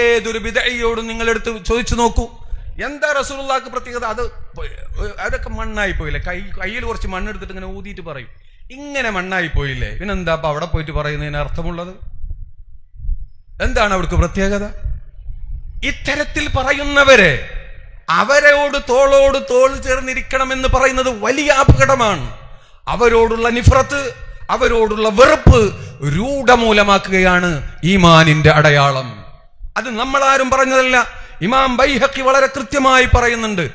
ഏതൊരു വിദഗ്ധയോടും നിങ്ങളെടുത്ത് ചോദിച്ചു നോക്കൂ. എന്താ റസൂലുള്ളാക്ക് പ്രത്യേകത? അത് അതൊക്കെ മണ്ണായി പോയില്ലേ? കൈ കയ്യിൽ കുറച്ച് മണ്ണെടുത്തിട്ട് ഇങ്ങനെ ഊതിയിട്ട് പറയും. ഇങ്ങനെ മണ്ണായി പോയില്ലേ? പിന്നെന്താ അപ്പൊ അവിടെ പോയിട്ട് പറയുന്നതിന് അർത്ഥമുള്ളത്? എന്താണ് അവർക്ക് പ്രത്യേകത? ഇത്തരത്തിൽ പറയുന്നവരെ അവരോട് തോളോട് തോൾ ചേർന്നിരിക്കണമെന്ന് പറയുന്നത് വലിയ അപകടമാണ്. അവരോടുള്ള നിഫ്രത്ത് അവരോടുള്ള വെറുപ്പ് രൂഢമൂലമാക്കുകയാണ് ഈമാനിന്റെ അടയാളം. അത് നമ്മൾ ആരും പറഞ്ഞതല്ല. ഇമാം ബൈഹഖി വളരെ കൃത്യമായി പറയുന്നുണ്ട്.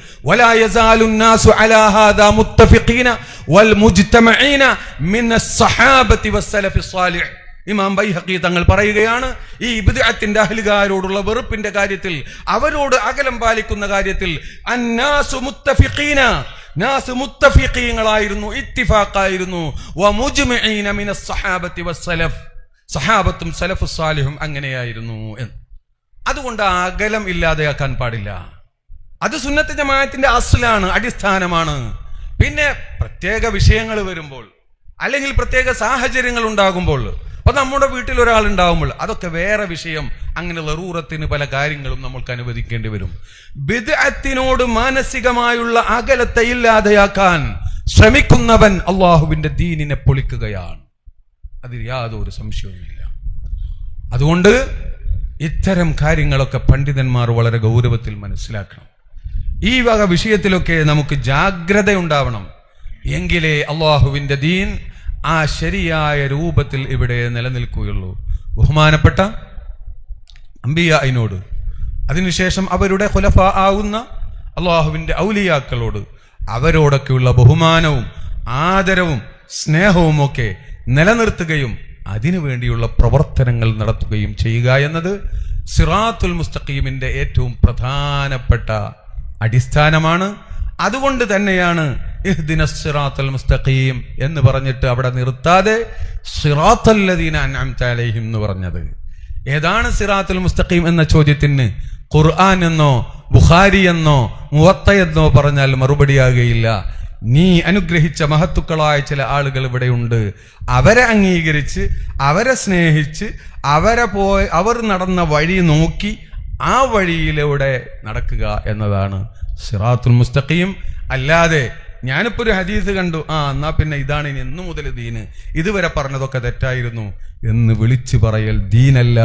ഇമാം ബൈഹഖി തങ്ങൾ പറയുകയാണ് ഈ ഇബ്ദഅത്തിന്റെ അഹ്ലുകാരോടുള്ള വെറുപ്പിന്റെ കാര്യത്തിൽ അവരോട് അകലം പാലിക്കുന്ന കാര്യത്തിൽ അന്നാസു മുത്തഫിഖീന. നാസ് മുത്തഫിഖീങ്ങളായിരുന്നു ഇത്തിഫാഖായിരുന്നു. വമുജ്മിഈന മിനസ് സഹാബത്തി വസ്സലഫ്. സഹാബത്തും സലഫു സാലിഹും അങ്ങനെയായിരുന്നു എന്ന്. അതുകൊണ്ട് അകലം ഇല്ലാതെയാക്കാൻ പാടില്ല. അത് സുന്നത്ത് ജമാഅത്തിന്റെ അസലാണ് അടിസ്ഥാനമാണ്. പിന്നെ പ്രത്യേക വിഷയങ്ങൾ വരുമ്പോൾ അല്ലെങ്കിൽ പ്രത്യേക സാഹചര്യങ്ങൾ ഉണ്ടാകുമ്പോൾ അപ്പൊ നമ്മുടെ വീട്ടിൽ ഒരാൾ ഉണ്ടാകുമ്പോൾ അതൊക്കെ വേറെ വിഷയം. അങ്ങനെ ലറൂറത്തിന് പല കാര്യങ്ങളും നമ്മൾക്ക് അനുവദിക്കേണ്ടി വരും. ബിദ്അത്തിനോട് മാനസികമായുള്ള അകലത്തെ ഇല്ലാതെയാക്കാൻ ശ്രമിക്കുന്നവൻ അള്ളാഹുവിന്റെ ദീനിനെ പൊളിക്കുകയാണ്. അതിൽ യാതൊരു സംശയവുമില്ല. അതുകൊണ്ട് ഇത്തരം കാര്യങ്ങളൊക്കെ പണ്ഡിതന്മാർ വളരെ ഗൗരവത്തിൽ മനസ്സിലാക്കണം. ഈ വക വിഷയത്തിലൊക്കെ നമുക്ക് ജാഗ്രത ഉണ്ടാവണം എങ്കിലേ അള്ളാഹുവിന്റെ ദീൻ ആ ശരിയായ രൂപത്തിൽ ഇവിടെ നിലനിൽക്കുകയുള്ളൂ. ബഹുമാനപ്പെട്ട അമ്പിയ അതിനോട് അതിനുശേഷം അവരുടെ ഹുലഫ ആവുന്ന അള്ളാഹുവിന്റെ ഔലിയാക്കളോട് അവരോടൊക്കെയുള്ള ബഹുമാനവും ആദരവും സ്നേഹവും ഒക്കെ നിലനിർത്തുകയും അതിനു വേണ്ടിയുള്ള പ്രവർത്തനങ്ങൾ നടത്തുകയും ചെയ്യുക എന്നത് സിറാത്തുൽ മുസ്തഖീമിന്റെ ഏറ്റവും പ്രധാനപ്പെട്ട അടിസ്ഥാനമാണ്. അതുകൊണ്ട് തന്നെയാണ് ഇഹ്ദിന സിറാത്തുൽ മുസ്തഖീം എന്ന് പറഞ്ഞിട്ട് അവിടെ നിർത്താതെ സിറാത്തല്ലദീന അൻഅംത അലൈഹിം എന്ന് പറഞ്ഞത്. ഏതാണ് സിറാത്തുൽ മുസ്തഖീം എന്ന ചോദ്യത്തിന്? ഖുർആൻ എന്നോ ബുഖാരി എന്നോ മുവത്ത എന്നോ പറഞ്ഞാൽ മറുപടിയാകുകയില്ല. നീ അനുഗ്രഹിച്ച മഹത്തുക്കളായ ചില ആളുകൾ ഇവിടെയുണ്ട് അവരെ അംഗീകരിച്ച് അവരെ സ്നേഹിച്ച് അവരെ പോയി അവർ നടന്ന വഴി നോക്കി ആ വഴിയിലൂടെ നടക്കുക എന്നതാണ് സിറാത്തുൽ മുസ്തഖീം. അല്ലാതെ ഞാനിപ്പോ ഒരു ഹദീസ് കണ്ടു. ആ എന്നാ പിന്നെ ഇതാണ് ഇനി എന്നു മുതൽ ദീന്. ഇതുവരെ പറഞ്ഞതൊക്കെ തെറ്റായിരുന്നു. എന്ന് വിളിച്ചു പറയൽ ദീനല്ല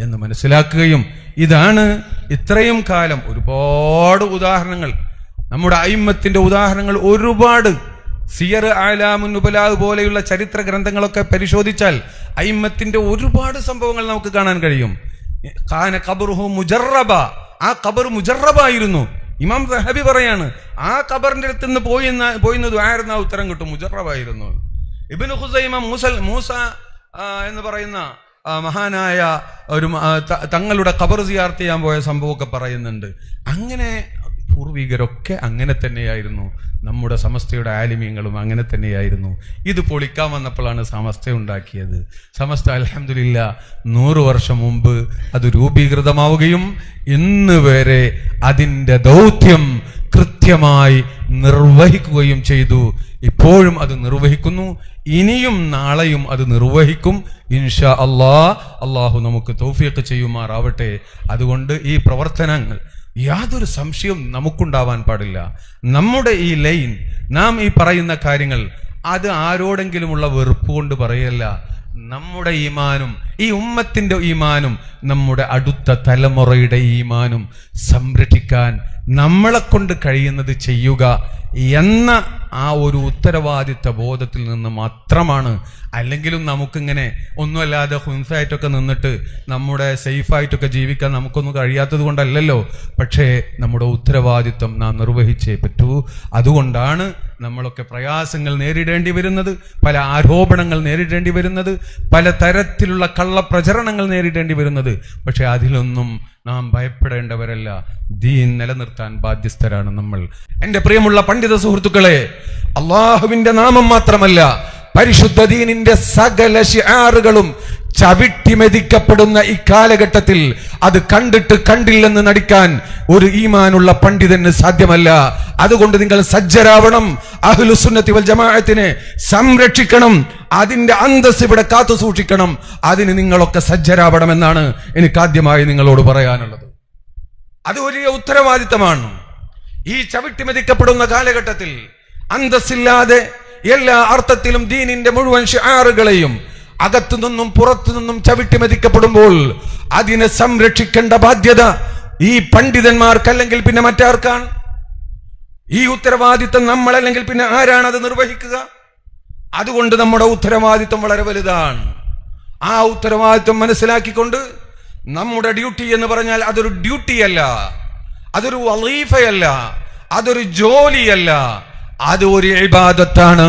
എന്ന് മനസ്സിലാക്കുകയും ഇതാണ് ഇത്രയും കാലം ഒരുപാട് ഉദാഹരണങ്ങൾ. നമ്മുടെ അയിമത്തിന്റെ ഉദാഹരണങ്ങൾ ഒരുപാട്. സിയർ ആലാമു നുബലാഹ് പോലെയുള്ള ചരിത്ര ഗ്രന്ഥങ്ങളൊക്കെ പരിശോധിച്ചാൽ അയിമത്തിന്റെ ഒരുപാട് സംഭവങ്ങൾ നമുക്ക് കാണാൻ കഴിയും. കാന ഖബറുഹു മുജറബ. ആ ഖബർ മുജറബായിരുന്നു. ഇമാം സഹബി പറയാണ് ആ ഖബറിന്റെ അടുത്ത് നിന്ന് പോയി പോയിരുന്നത് ആയിരുന്ന ഉത്തരം കിട്ടും. മുജറബായിരുന്നു. ഇബിന് ഹുസൈമ മൂസൽ മൂസ എന്ന് പറയുന്ന മഹാനായ ഒരു തങ്ങളുടെ ഖബർ സിയാർത്ത് ചെയ്യാൻ പോയ സംഭവമൊക്കെ പറയുന്നുണ്ട്. അങ്ങനെ പൂർവികരൊക്കെ അങ്ങനെ തന്നെയായിരുന്നു. നമ്മുടെ സമസ്തയുടെ ആലിമ്യങ്ങളും അങ്ങനെ തന്നെയായിരുന്നു. ഇത് പൊളിക്കാൻ വന്നപ്പോഴാണ് സമസ്ത ഉണ്ടാക്കിയത്. സമസ്ത അലഹമില്ല നൂറ് വർഷം മുമ്പ് അത് രൂപീകൃതമാവുകയും ഇന്ന് വരെ അതിന്റെ ദൗത്യം കൃത്യമായി നിർവഹിക്കുകയും ചെയ്തു. ഇപ്പോഴും അത് നിർവഹിക്കുന്നു. ഇനിയും നാളെയും അത് നിർവഹിക്കും. ഇൻഷാ അള്ളാ അള്ളാഹു നമുക്ക് തൗഫീഖ് ചെയ്യുമാറാവട്ടെ. അതുകൊണ്ട് ഈ പ്രവർത്തനങ്ങൾ യാതൊരു സംശയവും നമുക്കുണ്ടാവാൻ പാടില്ല. നമ്മുടെ ഈ ലൈൻ നാം ഈ പറയുന്ന കാര്യങ്ങൾ അത് ആരോടെങ്കിലുമുള്ള വെറുപ്പ് കൊണ്ട് പറയല്ല. നമ്മുടെ ഈമാനും ഈ ഉമ്മത്തിന്റെ ഈമാനും നമ്മുടെ അടുത്ത തലമുറയുടെ ഈമാനും സംരക്ഷിക്കാൻ നമ്മളെ കൊണ്ട് കഴിയുന്നത് ചെയ്യുക എന്ന ആ ഒരു ഉത്തരവാദിത്ത ബോധത്തിൽ നിന്ന് മാത്രമാണ്. അല്ലെങ്കിലും നമുക്കിങ്ങനെ ഒന്നുമല്ലാതെ ഹുൻസായിട്ടൊക്കെ നിന്നിട്ട് നമ്മുടെ സേഫായിട്ടൊക്കെ ജീവിക്കാൻ നമുക്കൊന്നും കഴിയാത്തത് കൊണ്ടല്ലല്ലോ. പക്ഷേ നമ്മുടെ ഉത്തരവാദിത്വം നാം നിർവഹിച്ചേ പറ്റൂ. അതുകൊണ്ടാണ് നമ്മളൊക്കെ പ്രയാസങ്ങൾ നേരിടേണ്ടി വരുന്നത് പല ആരോപണങ്ങൾ നേരിടേണ്ടി വരുന്നത് പല തരത്തിലുള്ള കള്ളപ്രചരണങ്ങൾ നേരിടേണ്ടി വരുന്നത്. പക്ഷെ അതിലൊന്നും നാം ഭയപ്പെടേണ്ടവരല്ല. ദീൻ നിലനിർത്താൻ ബാധ്യസ്ഥരാണ് നമ്മൾ. എന്റെ പ്രിയമുള്ള പണ്ഡിത സുഹൃത്തുക്കളെ അള്ളാഹുവിന്റെ നാമം മാത്രമല്ല പരിശുദ്ധ ദീനിന്റെ സകല ഷിആറുകളും ചവിട്ടിമെതിക്കപ്പെടുന്ന ഈ കാലഘട്ടത്തിൽ അത് കണ്ടിട്ട് കണ്ടില്ലെന്ന് നടിക്കാൻ ഒരു ഈമാനുള്ള പണ്ഡിതന് സാധ്യമല്ല. അതുകൊണ്ട് നിങ്ങൾ സജ്ജരാവണം. അഹ്ലുസുന്നത്തി വൽ ജമാഅത്തിനെ സംരക്ഷിക്കണം. അതിന്റെ അന്തസ് ഇവിടെ കാത്തു സൂക്ഷിക്കണം. അതിന് നിങ്ങളൊക്കെ സജ്ജരാവണം എന്നാണ് എനിക്ക് ആദ്യമായി നിങ്ങളോട് പറയാനുള്ളത്. അത് വലിയ ഉത്തരവാദിത്തമാണ്. ഈ ചവിട്ടിമെതിക്കപ്പെടുന്ന കാലഘട്ടത്തിൽ അന്തസ്സില്ലാതെ എല്ലാ അർത്ഥത്തിലും ദീനിന്റെ മുഴുവൻ ഷിആറുകളെയും അകത്തു നിന്നും പുറത്തു നിന്നും ചവിട്ടി മതിക്കപ്പെടുമ്പോൾ അതിനെ സംരക്ഷിക്കേണ്ട ബാധ്യത ഈ പണ്ഡിതന്മാർക്ക് അല്ലെങ്കിൽ പിന്നെ മറ്റാർക്കാണ്? ഈ ഉത്തരവാദിത്തം നമ്മളല്ലെങ്കിൽ പിന്നെ ആരാണ് അത് നിർവഹിക്കുക? അതുകൊണ്ട് നമ്മുടെ ഉത്തരവാദിത്വം വളരെ വലുതാണ്. ആ ഉത്തരവാദിത്വം മനസ്സിലാക്കിക്കൊണ്ട് നമ്മുടെ ഡ്യൂട്ടി എന്ന് പറഞ്ഞാൽ അതൊരു ഡ്യൂട്ടിയല്ല അതൊരു വലീഫയല്ല അതൊരു ജോലിയല്ല അത് ഒരു ഇബാദത്താണ്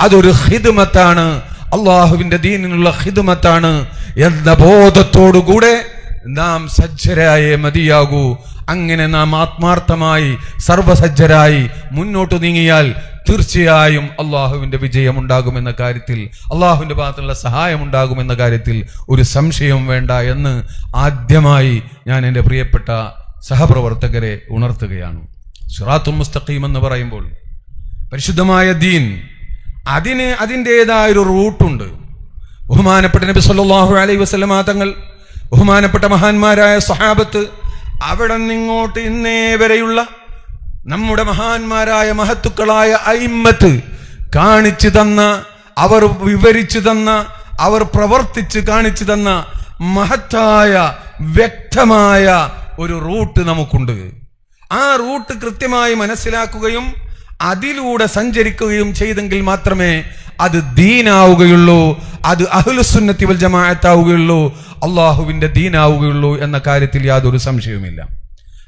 അതൊരു ഹിദ്മത്താണ് അള്ളാഹുവിന്റെ ദീനിനുള്ള ഹിദ്മത്താണ് എന്ന ബോധത്തോടുകൂടെ നാം സജ്ജരായേ മതിയാകൂ. അങ്ങനെ നാം ആത്മാർത്ഥമായി സർവസജ്ജരായി മുന്നോട്ട് നീങ്ങിയാൽ തീർച്ചയായും അള്ളാഹുവിന്റെ വിജയം ഉണ്ടാകുമെന്ന കാര്യത്തിൽ അള്ളാഹുവിന്റെ ഭാഗത്തുള്ള സഹായം ഉണ്ടാകുമെന്ന കാര്യത്തിൽ ഒരു സംശയം വേണ്ട എന്ന് ആദ്യമായി ഞാൻ എന്റെ പ്രിയപ്പെട്ട സഹപ്രവർത്തകരെ ഉണർത്തുകയാണ്. സുറാത്തു മുസ്തഖീം എന്ന് പറയുമ്പോൾ പരിശുദ്ധമായ ദീൻ അതിന് അതിന്റെതായ ഒരു റൂട്ടുണ്ട്. ബഹുമാനപ്പെട്ട നബി സല്ലാഹു അലൈഹി വസല്ലമ തങ്ങൾ ബഹുമാനപ്പെട്ട മഹാന്മാരായ സഹാബത്ത് അവിടെ നിന്നിങ്ങോട്ട് ഇന്നേ വരെയുള്ള നമ്മുടെ മഹാന്മാരായ മഹത്തുക്കളായ അയിമ്മത്ത് കാണിച്ചു തന്ന അവർ വിവരിച്ചു തന്ന അവർ പ്രവർത്തിച്ച് കാണിച്ചു തന്ന മഹത്തായ വ്യക്തമായ ഒരു റൂട്ട് നമുക്കുണ്ട്. ആ റൂട്ട് കൃത്യമായി മനസ്സിലാക്കുകയും അതിലൂടെ സഞ്ചരിക്കുകയും ചെയ്തെങ്കിൽ മാത്രമേ അത് ദീനാവുകയുള്ളൂ അത് അഹ്ലുസുന്നത്തി വൽ ജമാഅത്താവുകയുള്ളൂ അള്ളാഹുവിന്റെ ദീനാവുകയുള്ളൂ എന്ന കാര്യത്തിൽ യാതൊരു സംശയവുമില്ല.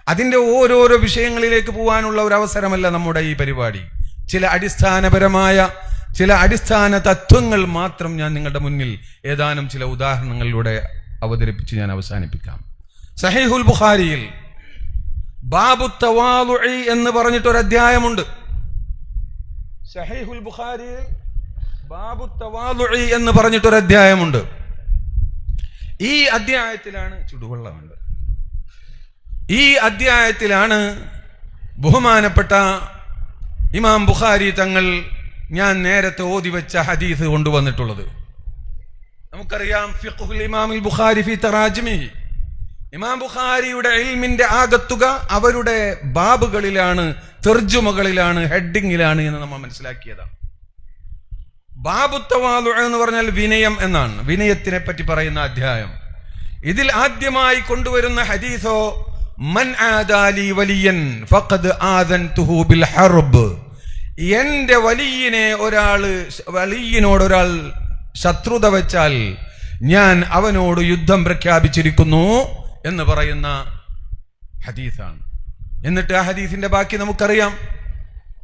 അതിന്റെ ഓരോരോ വിഷയങ്ങളിലേക്ക് പോകാനുള്ള ഒരു അവസരമല്ല നമ്മുടെ ഈ പരിപാടി. ചില അടിസ്ഥാനപരമായ ചില അടിസ്ഥാന തത്വങ്ങൾ മാത്രം ഞാൻ നിങ്ങളുടെ മുന്നിൽ ഏതാനും ചില ഉദാഹരണങ്ങളിലൂടെ അവതരിപ്പിച്ച് ഞാൻ അവസാനിപ്പിക്കാം. സഹീഹുൽ ബുഖാരിയിൽ ബാബു തവാലു എന്ന് പറഞ്ഞിട്ടൊരു അധ്യായമുണ്ട് സഹീഹുൽ ബുഖാരിയിൽ ബാബു എന്ന് പറഞ്ഞിട്ടൊരു അധ്യായമുണ്ട്. ഈ അധ്യായത്തിലാണ് ചുടുവെള്ളമുണ്ട്. ഈ അധ്യായത്തിലാണ് ബഹുമാനപ്പെട്ട ഇമാം ബുഖാരി തങ്ങൾ ഞാൻ നേരത്തെ ഓതി വെച്ച ഹദീസ് കൊണ്ടുവന്നിട്ടുള്ളത്. നമുക്കറിയാം ഫിഖുൽ ഇമാമിൽ ബുഖാരി ഫി തറാജ്മി. ഇമാം ബുഖാരിയുടെ ഇൽമിന്റെ ആകത്തുക അവരുടെ ബാബുകളിലാണ് തെർജുമകളിലാണ് ഹെഡിങ്ങിലാണ് എന്ന് നമ്മൾ മനസ്സിലാക്കിയതാണ്. ബാബുത്തവാലു എന്ന് പറഞ്ഞാൽ വിനയം എന്നാണ്. വിനയത്തിനെ പറ്റി പറയുന്ന അധ്യായം. ഇതിൽ ആദ്യമായി കൊണ്ടുവരുന്ന ഹദീസോ മൻ ആദാലി വലിയൻ ഫഖദ് ആദൻതുഹു ബിൽ ഹർബ്. എന്റെ വലിയനെ ഒരാൾ വലിയനോട് ഒരാൾ ശത്രുത വെച്ചാൽ ഞാൻ അവനോട് യുദ്ധം പ്രഖ്യാപിച്ചിരിക്കുന്നു എന്ന് പറയുന്ന ഹദീസാണ്. എന്നിട്ട് ആ ഹദീസിന്റെ ബാക്കി നമുക്കറിയാം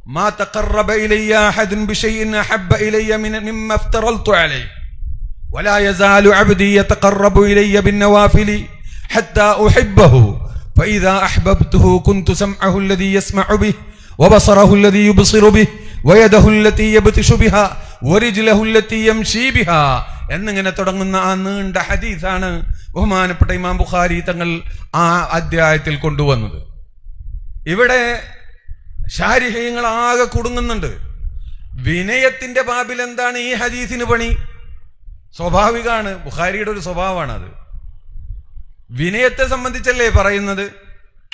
ما تقرب إلي أحد بشيء أحب إلي من مما افترضت عليه ولا يزال عبدي يتقرب إلي بالنوافل حتى أحبه فإذا أحببته كنت سمعه الذي يسمع به وبصره الذي يبصر به ويده التي يبطش بها ورجله التي يمشي بها എന്നിങ്ങനെ തുടങ്ങുന്ന ആ നീണ്ട ഹദീസാണ് ബഹുമാനപ്പെട്ട ഇമാം ബുഖാരി തങ്ങൾ ആ അധ്യായത്തിൽ കൊണ്ടുവന്നത് ഇവിടെ ശാരീരികങ്ങൾ ആകെ കുടുങ്ങുന്നുണ്ട്. വിനയത്തിന്റെ ബാബിൽ എന്താണ് ഈ ഹദീസിന് പണി? സ്വാഭാവികമാണ് ബുഖാരിയുടെ ഒരു സ്വഭാവമാണ് അത് വിനയത്തെ സംബന്ധിച്ചല്ലേ പറയുന്നത്?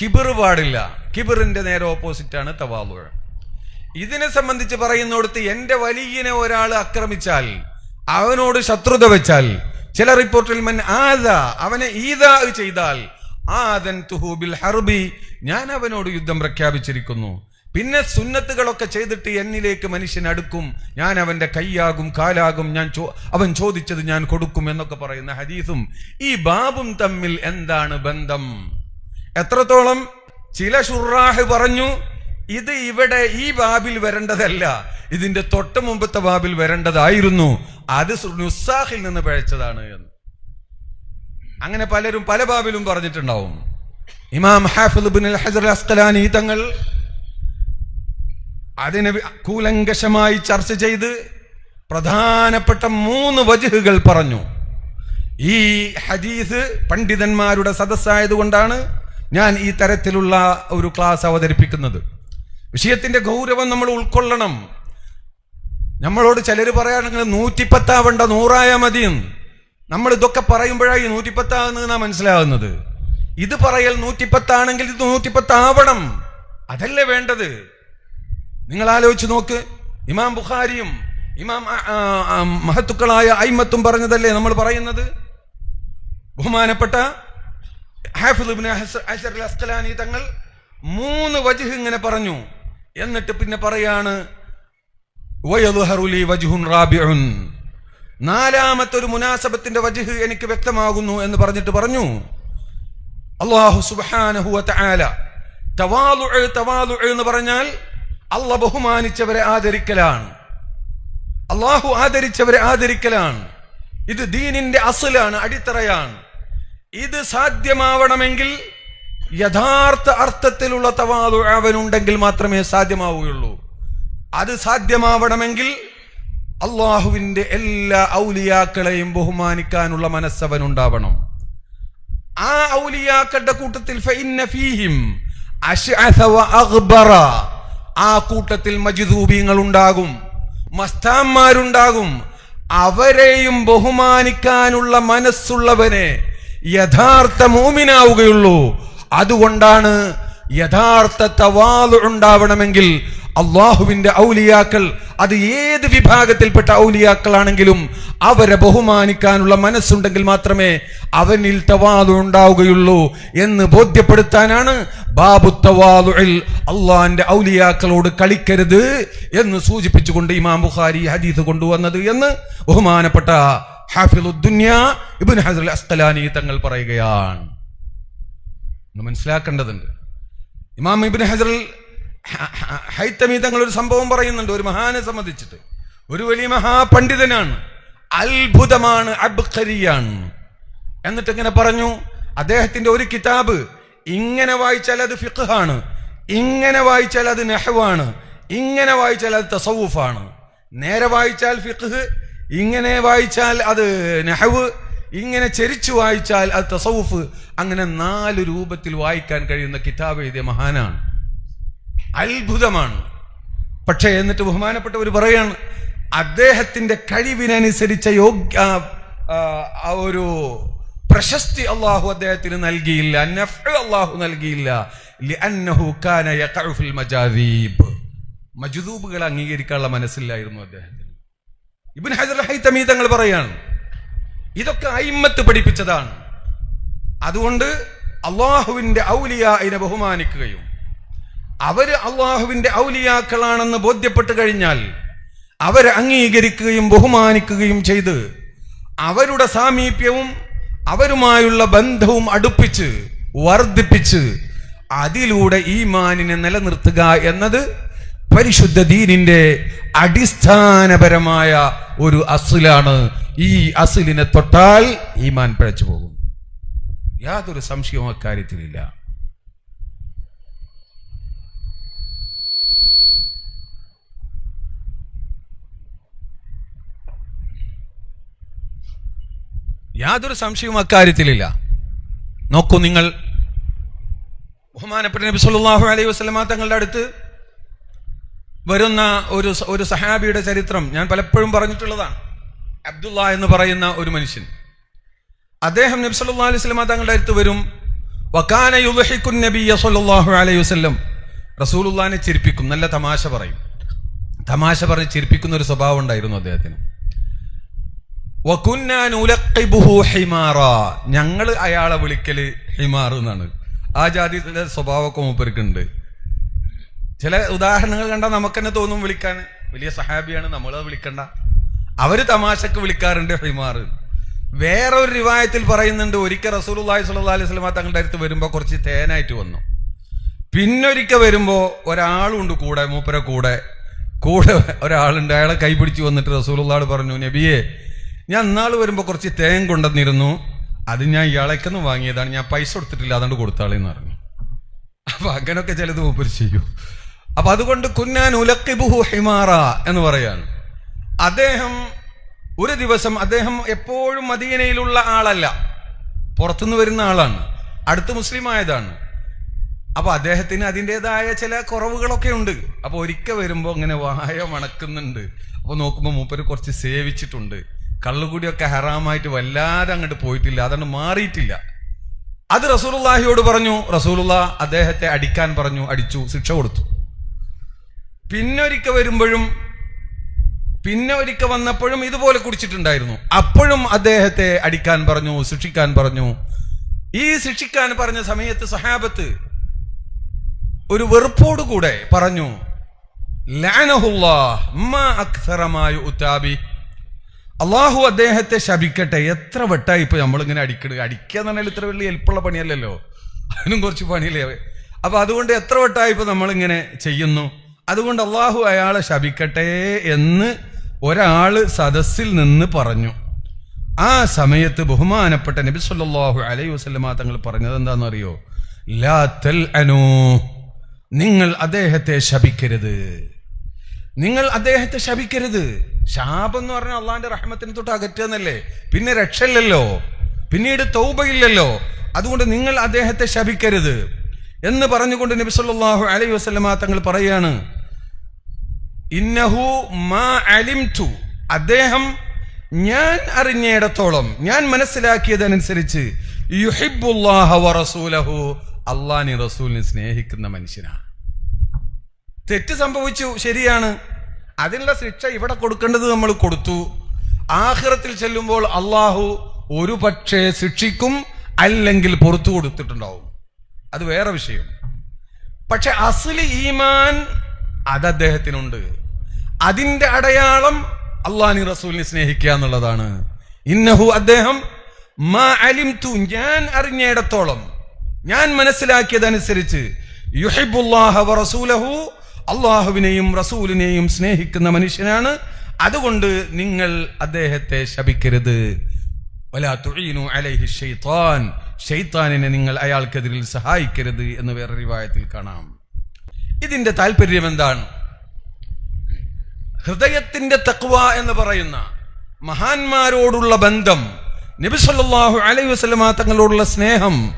കിബിർ പാടില്ല. കിബിറിന്റെ നേരെ ഓപ്പോസിറ്റാണ് തവാബുഴ ഇതിനെ സംബന്ധിച്ച് പറയുന്നിടത്ത് എന്റെ വലിയനെ ഒരാൾ ആക്രമിച്ചാൽ അവനോട് ശത്രുത വെച്ചാൽ ചില റിപ്പോർട്ടിൽ മൻ ആദ അവനെ ഈദാ ചെയ്താൽ ആദൻ ഹർബി. ഞാൻ അവനോട് യുദ്ധം പ്രഖ്യാപിച്ചിരിക്കുന്നു. പിന്നെ സുന്നത്തുകളൊക്കെ ചെയ്തിട്ട് എന്നിലേക്ക് മനുഷ്യൻ അടുക്കും. ഞാൻ അവന്റെ കൈയാകും കാലാകും ഞാൻ അവൻ ചോദിച്ചത് ഞാൻ കൊടുക്കും എന്നൊക്കെ പറയുന്ന ഹദീസും. ഈ ബാബും തമ്മിൽ എന്താണ് ബന്ധം? എത്രത്തോളം? ചില ഷുറാഹ് പറഞ്ഞു ഇത് ഇവിടെ ഈ ബാബിൽ വരേണ്ടതല്ല. ഇതിന്റെ തൊട്ട് മുമ്പത്തെ ബാബിൽ വരേണ്ടതായിരുന്നു. അത് നുസ്സാഹിൽ നിന്ന് പഴച്ചതാണ് എന്ന്. അങ്ങനെ പലരും പല ബാബിലും പറഞ്ഞിട്ടുണ്ടാവും. ഇമാം ബിൻ ഹജർ അസ്കലാനി തങ്ങൾ അതിനെ കൂലങ്കശമായി ചർച്ച ചെയ്ത് പ്രധാനപ്പെട്ട മൂന്ന് വജുഹുകൾ പറഞ്ഞു. ഈ ഹദീസ് പണ്ഡിതന്മാരുടെ സദസ്സായതുകൊണ്ടാണ് ഞാൻ ഈ തരത്തിലുള്ള ഒരു ക്ലാസ് അവതരിപ്പിക്കുന്നത്. വിഷയത്തിന്റെ ഗൗരവം നമ്മൾ ഉൾക്കൊള്ളണം. നമ്മളോട് ചിലർ പറയുകയാണെങ്കിൽ നൂറ്റിപ്പത്താവണ്ട നൂറായ മതിയെന്ന്. നമ്മൾ ഇതൊക്കെ പറയുമ്പോഴായി ഈ നൂറ്റിപ്പത്താകുന്നത് മനസ്സിലാകുന്നത് ഇത് പറയൽ നൂറ്റിപ്പത്താണെങ്കിൽ ഇത് നൂറ്റിപ്പത്താവണം. അതല്ലേ വേണ്ടത്? നിങ്ങൾ ആലോചിച്ച് നോക്ക്. ഇമാം ബുഖാരിയും ഇമാം മഹത്തുക്കളായ അയിമത്തും പറഞ്ഞതല്ലേ നമ്മൾ പറയുന്നത്? ബഹുമാനപ്പെട്ട ഹാഫിദ് ഇബ്നു ഹസ- ഹജർ അസ്കലാനി തങ്ങൾ മൂന്ന് വജുഹ് ഇങ്ങനെ പറഞ്ഞു. എന്നിട്ട് പിന്നെ പറയാണ് നാലാമത്തെ ഒരു മുനാസബത്തിന്റെ വജുഹ് എനിക്ക് വ്യക്തമാകുന്നു എന്ന് പറഞ്ഞിട്ട് പറഞ്ഞു. അള്ളാഹു സുബ്ഹാനഹു വതആല തവാലു തവാലു എന്ന് പറഞ്ഞാൽ അള്ള ബഹുമാനിച്ചവരെ ആദരിക്കലാണ്. അള്ളാഹു ആദരിച്ചവരെ ആദരിക്കലാണ്. ഇത് ദീനിന്റെ അസലാണ് അടിത്തറയാണ്. ഇത് സാധ്യമാവണമെങ്കിൽ യഥാർത്ഥ അർത്ഥത്തിലുള്ള തവാതു അവനുണ്ടെങ്കിൽ മാത്രമേ സാധ്യമാവുകയുള്ളൂ. അത് സാധ്യമാവണമെങ്കിൽ അള്ളാഹുവിന്റെ എല്ലാ ഔലിയാക്കളെയും ബഹുമാനിക്കാനുള്ള മനസ്സവനുണ്ടാവണം. ആ ഔലിയാക്കളുടെ കൂട്ടത്തിൽ ഫീഹിം വഅഗ്ബറ. ആ കൂട്ടത്തിൽ മജിദൂബിങ്ങൾ ഉണ്ടാകും മസ്താന്മാരുണ്ടാകും. അവരെയും ബഹുമാനിക്കാനുള്ള മനസ്സുള്ളവനെ യഥാർത്ഥ മൂമിനാവുകയുള്ളൂ. അതുകൊണ്ടാണ് യഥാർത്ഥ തവാലു ഉണ്ടാവണമെങ്കിൽ അള്ളാഹുവിന്റെ ഔലിയാക്കൾ അത് ഏത് വിഭാഗത്തിൽപ്പെട്ട ഔലിയാക്കളാണെങ്കിലും അവരെ ബഹുമാനിക്കാനുള്ള മനസ്സുണ്ടെങ്കിൽ മാത്രമേ അവനിൽ തവാദു ഉണ്ടാവുകയുള്ളൂ എന്ന് ബോധ്യപ്പെടുത്താനാണ് ബാബു തവാദുൽ അള്ളാഹിന്റെ ഔലിയാക്കളോട് കളിക്കരുത് എന്ന് സൂചിപ്പിച്ചുകൊണ്ട് ഇമാം ബുഖാരി ഹദീസ് കൊണ്ടുവന്നത് എന്ന് ബഹുമാനപ്പെട്ട ഹാഫിലുദ്ദുന്യ ഇബിൻ ഹസർ അസ്തലാനി തങ്ങൾ പറയുകയാണ്. മനസ്സിലാക്കേണ്ടതുണ്ട്. ഇമാം ഇബിൻ ഹജർ ഹൈത്തമി തങ്ങളൊരു സംഭവം പറയുന്നുണ്ട്. ഒരു മഹാനെ സംബന്ധിച്ചിട്ട്. ഒരു വലിയ മഹാപണ്ഡിതനാണ്. അത്ഭുതമാണ് അബ്ഖരിയാണ് എന്നിട്ട് ഇങ്ങനെ പറഞ്ഞു അദ്ദേഹത്തിന്റെ ഒരു കിതാബ് ഇങ്ങനെ വായിച്ചാൽ അത് ഫിഖാണ് ഇങ്ങനെ വായിച്ചാൽ അത് നെഹ്വാണ് ഇങ്ങനെ വായിച്ചാൽ അത് തസവുഫാണ്. നേരെ വായിച്ചാൽ ഫിഖ് ഇങ്ങനെ വായിച്ചാൽ അത് നെഹവ് ഇങ്ങനെ ചെരിച്ചു വായിച്ചാൽ അത് തസവുഫ്. അങ്ങനെ നാല് രൂപത്തിൽ വായിക്കാൻ കഴിയുന്ന കിതാബ് എഴുതിയ മഹാനാണ്. അത്ഭുതമാണ്. പക്ഷേ എന്നിട്ട് ബഹുമാനപ്പെട്ടവർ പറയാണ് അദ്ദേഹത്തിന്റെ കഴിവിനനുസരിച്ച യോഗ്യ ആ, ഒരു പ്രശസ്തി അള്ളാഹു അദ്ദേഹത്തിന് നൽകിയില്ല അള്ളാഹു നൽകിയില്ല. മജുദൂബുകളെ അംഗീകരിക്കാനുള്ള മനസ്സില്ലായിരുന്നു അദ്ദേഹത്തിന്. ഇബിൻ ഹജർ ഹൈതമി തങ്ങൾ പറയാണ് ഇതൊക്കെ അയിമ്മത്ത് പഠിപ്പിച്ചതാണ്. അതുകൊണ്ട് അള്ളാഹുവിന്റെ അതിനെ ബഹുമാനിക്കുകയും അവർ അള്ളാഹുവിന്റെ ഔലിയാക്കളാണെന്ന് ബോധ്യപ്പെട്ട് കഴിഞ്ഞാൽ അവരെ അംഗീകരിക്കുകയും ബഹുമാനിക്കുകയും ചെയ്ത് അവരുടെ സാമീപ്യവും അവരുമായുള്ള ബന്ധവും അടുപ്പിച്ച് വർദ്ധിപ്പിച്ച് അതിലൂടെ ഈ മാനിനെ നിലനിർത്തുക എന്നത് പരിശുദ്ധ ദീനിന്റെ അടിസ്ഥാനപരമായ ഒരു അസിലാണ്. ഈ അസിലിനെ തൊട്ടാൽ ഈമാൻ പിഴച്ചു പോകും. യാതൊരു സംശയവും അക്കാര്യത്തിലില്ല. യാതൊരു സംശയവും അക്കാര്യത്തിലില്ല. നോക്കൂ നിങ്ങൾ. ബഹുമാനപ്പെട്ട നബി സല്ലല്ലാഹു അലൈഹി വസല്ലമ തങ്ങളുടെ അടുത്ത് വരുന്ന ഒരു ഒരു സഹാബിയുടെ ചരിത്രം ഞാൻ പലപ്പോഴും പറഞ്ഞിട്ടുള്ളതാണ്. അബ്ദുള്ള എന്ന് പറയുന്ന ഒരു മനുഷ്യൻ. അദ്ദേഹം നബി സല്ലല്ലാഹു അലൈഹി വസല്ലമ തങ്ങളുടെ അടുത്ത് വരും. വക്കാന യുദ്ഹിക്കുൻ നബി സല്ലല്ലാഹു അലൈഹി വസല്ലം. റസൂലുള്ളാനെ ചിരിപ്പിക്കും. നല്ല തമാശ പറയും. തമാശ പറഞ്ഞ് ചിരിപ്പിക്കുന്ന ഒരു സ്വഭാവം ഉണ്ടായിരുന്നു അദ്ദേഹത്തിന്. ഞങ്ങൾ അയാളെ വിളിക്കൽ ഹിമാർ എന്നാണ്. ആ ജാതിയിലെ സ്വഭാവമൊക്കെ മൂപ്പർക്കുണ്ട്. ചില ഉദാഹരണങ്ങൾ കണ്ടാൽ നമുക്ക് തന്നെ തോന്നും വിളിക്കാൻ വലിയ സഹാബിയാണ് നമ്മൾ വിളിക്കണ്ട. അവർ തമാശക്ക് വിളിക്കാറുണ്ട് ഹിമാർ വേറെ ഒരു റിവായത്തിൽ പറയുന്നുണ്ട് ഒരിക്കൽ റസൂലുള്ളാഹി സ്വല്ലല്ലാഹി അലൈഹി വസല്ലമ തങ്ങളുടെ അടുത്ത് വരുമ്പോൾ കുറച്ച് തേനായിട്ട് വന്നു. പിന്നൊരിക്കൽ വരുമ്പോൾ ഒരാളുണ്ട് കൂടെ മൂപ്പരെ കൂടെ. കൂടെ ഒരാളുണ്ട് അയാളെ കൈപിടിച്ച് വന്നിട്ട് റസൂൽ പറഞ്ഞു നബിയെ ഞാൻ നാൾ വരുമ്പോൾ കുറച്ച് തേൻ കൊണ്ടുവന്നിരുന്നു. അത് ഞാൻ ഇളക്കുന്നു വാങ്ങിയതാണ്. ഞാൻ പൈസ കൊടുത്തിട്ടില്ല അതുകൊണ്ട് കൊടുത്താളെന്ന് പറഞ്ഞു. അപ്പൊ അങ്ങനൊക്കെ ചിലത് മൂപ്പർ ചെയ്യൂ. അപ്പൊ അതുകൊണ്ട് കുന്നാൻ ഉലക്കിബുഹു ഹിമാറ എന്ന് പറയാണ്. അദ്ദേഹം ഒരു ദിവസം അദ്ദേഹം എപ്പോഴും മദീനയിലുള്ള ആളല്ല. പുറത്തുനിന്ന് വരുന്ന ആളാണ്. അടുത്ത് മുസ്ലിം ആയതാണ്. അപ്പൊ അദ്ദേഹത്തിന് അതിന്റെതായ ചില കുറവുകളൊക്കെ ഉണ്ട്. അപ്പൊ ഒരിക്കൽ വരുമ്പോൾ ഇങ്ങനെ വായ മണക്കുന്നുണ്ട്. അപ്പൊ നോക്കുമ്പോൾ മൂപ്പര് കുറച്ച് സേവിച്ചിട്ടുണ്ട്. കള്ളുകൂടിയൊക്കെ ഹറാമായിട്ട് വല്ലാതെ അങ്ങോട്ട് പോയിട്ടില്ല. അതങ്ങ് മാറിയിട്ടില്ല. അത് റസൂലുള്ളാഹിയോട് പറഞ്ഞു. റസൂലുള്ള അദ്ദേഹത്തെ അടിക്കാൻ പറഞ്ഞു. അടിച്ചു. ശിക്ഷ കൊടുത്തു. പിന്നൊരിക്ക വരുമ്പോഴും പിന്നെ ഒരിക്ക വന്നപ്പോഴും ഇതുപോലെ കുടിച്ചിട്ടുണ്ടായിരുന്നു. അപ്പോഴും അദ്ദേഹത്തെ അടിക്കാൻ പറഞ്ഞു ശിക്ഷിക്കാൻ പറഞ്ഞു. ഈ ശിക്ഷിക്കാൻ പറഞ്ഞ സമയത്ത് സഹാബത്ത് ഒരു വെറുപ്പോടുകൂടെ പറഞ്ഞു ലാനഹുല്ലാ അള്ളാഹു അദ്ദേഹത്തെ ശപിക്കട്ടെ. എത്ര വെട്ടായി ഇപ്പൊ നമ്മളിങ്ങനെ അടിക്കണത് അടിക്കുക എന്ന് പറഞ്ഞാൽ ഇത്ര വലിയ എളുപ്പമുള്ള പണിയല്ലല്ലോ. അതിനും കുറച്ച് പണിയല്ലേ? അപ്പൊ അതുകൊണ്ട് എത്ര വെട്ടായി ഇപ്പൊ നമ്മളിങ്ങനെ ചെയ്യുന്നു? അതുകൊണ്ട് അള്ളാഹു അയാളെ ശപിക്കട്ടെ എന്ന് ഒരാൾ സദസ്സിൽ നിന്ന് പറഞ്ഞു. ആ സമയത്ത് ബഹുമാനപ്പെട്ട നബി സല്ലാഹു അലൈഹി വസ്ലമ തങ്ങൾ പറഞ്ഞത് എന്താണെന്നറിയോ? ലാ തൽഅനൂ. നിങ്ങൾ അദ്ദേഹത്തെ ശപിക്കരുത്. നിങ്ങൾ അദ്ദേഹത്തെ ശപിക്കരുത്. ശാപം എന്ന് പറഞ്ഞാൽ അള്ളാന്റെ റഹ്മത്തിന് തൊട്ട് അകറ്റുന്നല്ലേ പിന്നെ രക്ഷയില്ലല്ലോ. പിന്നീട് തൗബയില്ലല്ലോ. അതുകൊണ്ട് നിങ്ങൾ അദ്ദേഹത്തെ ശപിക്കരുത്. എന്ന് പറഞ്ഞുകൊണ്ട് നബി അലൈ അലൈഹി വസല്ലമ തങ്ങൾ പറയാണ് ഇന്നഹു മാ അലിം ടു അദ്ദേഹം ഞാൻ അറിഞ്ഞിടത്തോളം ഞാൻ മനസ്സിലാക്കിയതനുസരിച്ച് യുഹിബ്ബുല്ലാഹ വറസൂലഹു റസൂലിനെ സ്നേഹിക്കുന്ന മനുഷ്യനാണ് തെറ്റ് സംഭവിച്ചു ശരിയാണ്. അതിനുള്ള ശിക്ഷ ഇവിടെ കൊടുക്കേണ്ടത് നമ്മൾ കൊടുത്തു. ആഹ്റത്തിൽ ചെല്ലുമ്പോൾ അള്ളാഹു ഒരു പക്ഷേ ശിക്ഷിക്കും അല്ലെങ്കിൽ പുറത്തു കൊടുത്തിട്ടുണ്ടാവും. അത് വേറെ വിഷയം. പക്ഷെ അസ്ലി ഈമാൻ അത് അദ്ദേഹത്തിനുണ്ട്. അതിന്റെ അടയാളം അള്ളാഹി റസൂലിനെ സ്നേഹിക്കുക എന്നുള്ളതാണ്. ഇന്നഹു അദ്ദേഹം മാ അലിംതു ഞാൻ അറിഞ്ഞയിടത്തോളം ഞാൻ മനസ്സിലാക്കിയതനുസരിച്ച് യുഹിബുല്ലാഹ റസൂലഹു അള്ളാഹുവിനെയും റസൂലിനെയും സ്നേഹിക്കുന്ന മനുഷ്യനാണ്. അതുകൊണ്ട് നിങ്ങൾ അദ്ദേഹത്തെ ശപിക്കരുത്. ഷൈത്താനിനെ നിങ്ങൾ അയാൾക്കെതിരിൽ സഹായിക്കരുത് എന്ന് വേറെ റിവായത്തിൽ കാണാം. ഇതിന്റെ താല്പര്യം എന്താണ്? ഹൃദയത്തിന്റെ തക്വ എന്ന് പറയുന്ന മഹാന്മാരോടുള്ള ബന്ധം നബി സല്ലല്ലാഹു അലൈഹി വസല്ലമ തങ്ങളോടുള്ള സ്നേഹം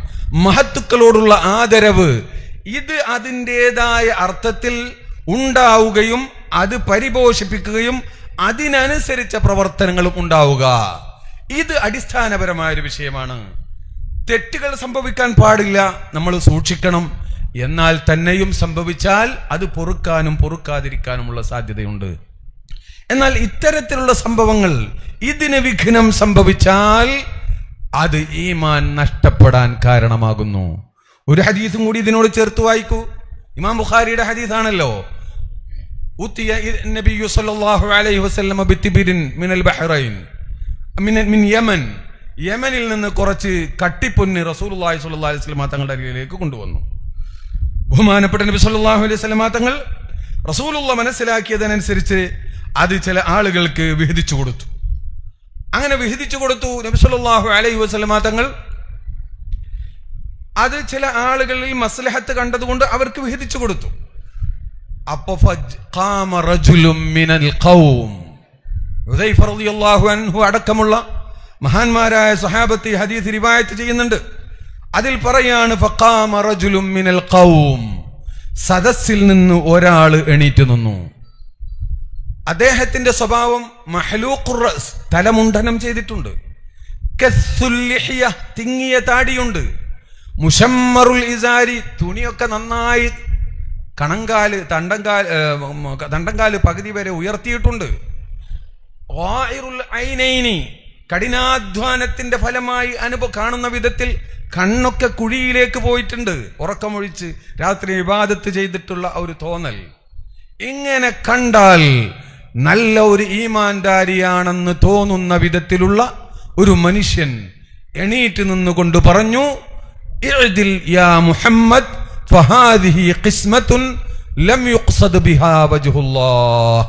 മഹത്തുക്കളോടുള്ള ആദരവ് ഇത് അതിന്റെതായ അർത്ഥത്തിൽ ഉണ്ടാവുകയും അത് പരിപോഷിപ്പിക്കുകയും അതിനനുസരിച്ച പ്രവർത്തനങ്ങളും ഉണ്ടാവുക. ഇത് അടിസ്ഥാനപരമായ ഒരു വിഷയമാണ്. തെറ്റുകൾ സംഭവിക്കാൻ പാടില്ല നമ്മൾ സൂക്ഷിക്കണം. എന്നാൽ തന്നെയും സംഭവിച്ചാൽ അത് പൊറുക്കാനും പൊറുക്കാതിരിക്കാനുമുള്ള സാധ്യതയുണ്ട്. എന്നാൽ ഇത്തരത്തിലുള്ള സംഭവങ്ങൾ ഇതിന് വിഘ്നം സംഭവിച്ചാൽ അത് ഈമാൻ നഷ്ടപ്പെടാൻ കാരണമാകുന്നു. ഒരു ഹദീസും കൂടി ഇതിനോട് ചേർത്ത് വായിക്കൂ. ഇമാം ബുഖാരിയുടെ ഹദീസാണല്ലോ. ഉത്തിയ നബിയു സല്ലല്ലാഹു അലൈഹി വസല്ലമ ബിത്തിബിരിൻ മിനൽ ബഹ്റൈൻ മിൻ മിൻ യമൻ. യമനിൽ നിന്ന് കുറച്ച് കട്ടിപ്പൊന്ന് റസൂലുള്ളാഹി സ്വല്ലല്ലാഹു അലൈഹി വസല്ലമ തങ്ങളുടെ അരികിലേക്ക് കൊണ്ടുവന്നു. ബഹുമാനപ്പെട്ട നബി സല്ലല്ലാഹു അലൈഹി വസല്ലമ തങ്ങൾ റസൂലുള്ള മനസ്സിലാക്കിയതനുസരിച്ച് അത് ചില ആളുകൾക്ക് വിഹിതിച്ചു കൊടുത്തു. അങ്ങനെ വിഹിതിച്ചു കൊടുത്തു നബി സല്ലല്ലാഹു അലൈഹി വസല്ലമ തങ്ങൾ അത് ചില ആളുകളിൽ മസ്ലഹത്ത് കണ്ടതുകൊണ്ട് അവർക്ക് വിഹിതിച്ചു കൊടുത്തു. അപ്പൊ അടക്കമുള്ള മഹാന്മാരായ സഹാബത്തി ഹദീസ് റിവായത്ത് ചെയ്യുന്നുണ്ട്. അതിൽ പറയാണ് മിനൽ ഖൗം. സദസ്സിൽ നിന്ന് ഒരാൾ എണീറ്റ് നിന്നു. അദ്ദേഹത്തിന്റെ സ്വഭാവം മഹ്ലൂഖുർ തലമുണ്ടനം ചെയ്തിട്ടുണ്ട്. തിങ്ങിയ താടിയുണ്ട്. മുഷമ്മറുൽ ഇസാരി തുണിയൊക്കെ നന്നായി കണങ്കാൽ തണ്ടങ്കാൽ തണ്ടങ്കാൽ പകുതി വരെ ഉയർത്തിയിട്ടുണ്ട്. ഐനൈനി കഠിനാധ്വാനത്തിന്റെ ഫലമായി അനുഭവ കാണുന്ന വിധത്തിൽ കണ്ണൊക്കെ കുഴിയിലേക്ക് പോയിട്ടുണ്ട്. ഉറക്കമൊഴിച്ച് രാത്രി വിവാദത്ത് ചെയ്തിട്ടുള്ള ഒരു തോന്നൽ. ഇങ്ങനെ കണ്ടാൽ നല്ല ഒരു ഈമാൻദാരിയാണെന്ന് തോന്നുന്ന വിധത്തിലുള്ള ഒരു മനുഷ്യൻ എണീറ്റ് നിന്നുകൊണ്ട് പറഞ്ഞു യാ മുഹമ്മദ് ഫഹാദിഹി ഖിസ്മത്തുൻ ലം യുഖ്സദ് ബിഹാ വജ്ഹുല്ലാഹ്.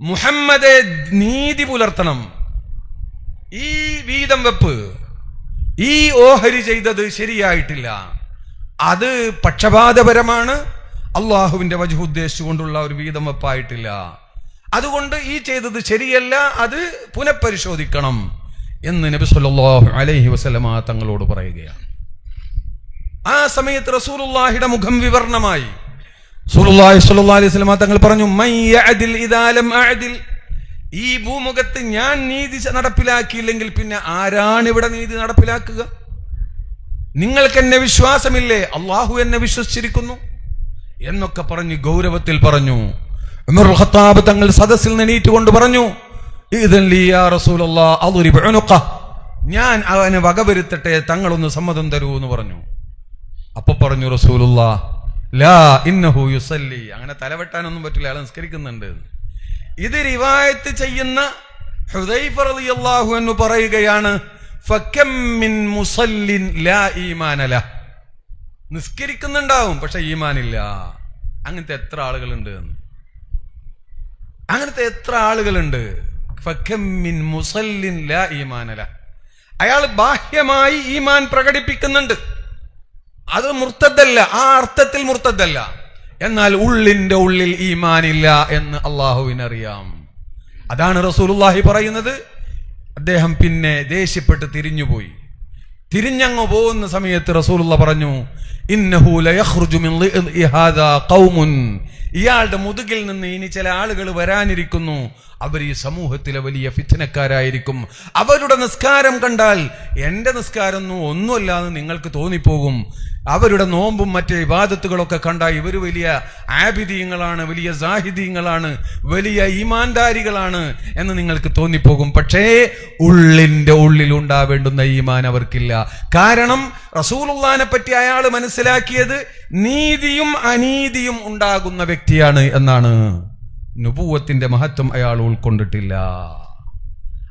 മുഹമ്മദെ നീതി പുലർത്തണം. ഈ വീതം വെപ്പ് ഈ ഓഹരി ചെയ്തത് ശരിയായിട്ടില്ല. അത് പക്ഷപാതപരമാണ്. അള്ളാഹുവിന്റെ വജു ഉദ്ദേശിച്ചുകൊണ്ടുള്ള ഒരു വീതം വെപ്പായിട്ടില്ല. അതുകൊണ്ട് ഈ ചെയ്തത് ശരിയല്ല അത് പുനഃപരിശോധിക്കണം എന്ന് നബി സല്ലല്ലാഹു അലൈഹി വസല്ലമ തങ്ങളോട് പറയുകയാണ്. ആ സമയത്ത് റസൂലുള്ളാഹിയുടെ മുഖം വിവരണമായി റസൂലുള്ളാഹി സ്വല്ലല്ലാഹി അലൈഹി വസല്ലം തങ്ങൾ പറഞ്ഞു മയ്യഅദിൽ ഇദാലം ഇദാ അഅദിൽ. ഈ ഭൂമുഖത്ത് ഞാൻ നീതി നടപ്പിലാക്കിയില്ലെങ്കിൽ പിന്നെ ആരാണ് ഇവിടെ നീതി നടപ്പിലാക്കുക? നിങ്ങൾക്ക് എന്നെ വിശ്വാസമില്ലേ? അള്ളാഹു എന്നെ വിശ്വസിച്ചിരിക്കുന്നു. എന്നൊക്കെ പറഞ്ഞ് ഗൗരവത്തിൽ പറഞ്ഞു. ഖത്താബ് തങ്ങൾ സദസ്സിൽ നെണീറ്റ് കൊണ്ട് പറഞ്ഞു "ഇദൻ ലീ യാ റസൂലല്ലാ അദ്രിബ് ഞാൻ അവനെ വകവരുത്തട്ടെ തങ്ങളൊന്ന് സമ്മതം തരൂ എന്ന് പറഞ്ഞു. അപ്പൊ പറഞ്ഞു റസൂലുള്ള ലാ ഇന്നഹു യുസല്ലി. അങ്ങനെ തലവെട്ടാനൊന്നും പറ്റില്ല അയാൾ നിസ്കരിക്കുന്നുണ്ട്. ഇത് റിവായത്ത് ചെയ്യുന്ന ഹുദൈഫ റളിയല്ലാഹു അൻഹു പറയുകയാണ്. നിസ്കരിക്കുന്നുണ്ടാവും പക്ഷെ ഈമാനില്ല. അങ്ങനത്തെ എത്ര ആളുകളുണ്ട്? അങ്ങനത്തെ എത്ര ആളുകളുണ്ട്? ഫകം മുസല്ലിൻ ലാ ഈമാന ലഹ്. അയാൾ ബാഹ്യമായി ഈമാൻ പ്രകടിപ്പിക്കുന്നുണ്ട്. അത് മുർത്തദ്ദല്ല ആ അർത്ഥത്തിൽ മുർത്തദ്ദല്ല എന്നാൽ ഉള്ളിന്റെ ഉള്ളിൽ ഈമാനില്ല എന്ന് അള്ളാഹുവിനറിയാം. അതാണ് റസൂലുള്ളാഹി പറയുന്നത്. അദ്ദേഹം പിന്നെ ദേഷ്യപ്പെട്ട് തിരിഞ്ഞുപോയി. തിരിഞ്ഞങ്ങ് പോകുന്ന സമയത്ത് റസൂലുള്ള പറഞ്ഞു ഇന്നഹു ഇയാളുടെ മുതുകിൽ നിന്ന് ഇനി ചില ആളുകൾ വരാനിരിക്കുന്നു. അവർ ഈ സമൂഹത്തിലെ വലിയ ഫിത്തനക്കാരായിരിക്കും. അവരുടെ നിസ്കാരം കണ്ടാൽ എന്റെ നിസ്കാരമൊന്നും ഒന്നുമല്ലാതെ നിങ്ങൾക്ക് തോന്നിപ്പോകും. അവരുടെ നോമ്പും മറ്റ് വിവാദത്തുകളൊക്കെ കണ്ടാൽ ഇവർ വലിയ ആഭിതീയങ്ങളാണ് വലിയ സാഹിതീയങ്ങളാണ് വലിയ ഈമാൻദാരികളാണ് എന്ന് നിങ്ങൾക്ക് തോന്നിപ്പോകും. പക്ഷേ ഉള്ളിന്റെ ഉള്ളിൽ ഉണ്ടാവേണ്ടുന്ന ഈമാൻ അവർക്കില്ല. കാരണം റസൂലുള്ളാനെ പറ്റി അയാൾ മനസ്സിലാക്കിയത് നീതിയും അനീതിയും ഉണ്ടാകുന്ന വ്യക്തിയാണ് എന്നാണ് നുപൂവത്തിന്റെ മഹത്വം അയാൾ ഉൾക്കൊണ്ടിട്ടില്ല.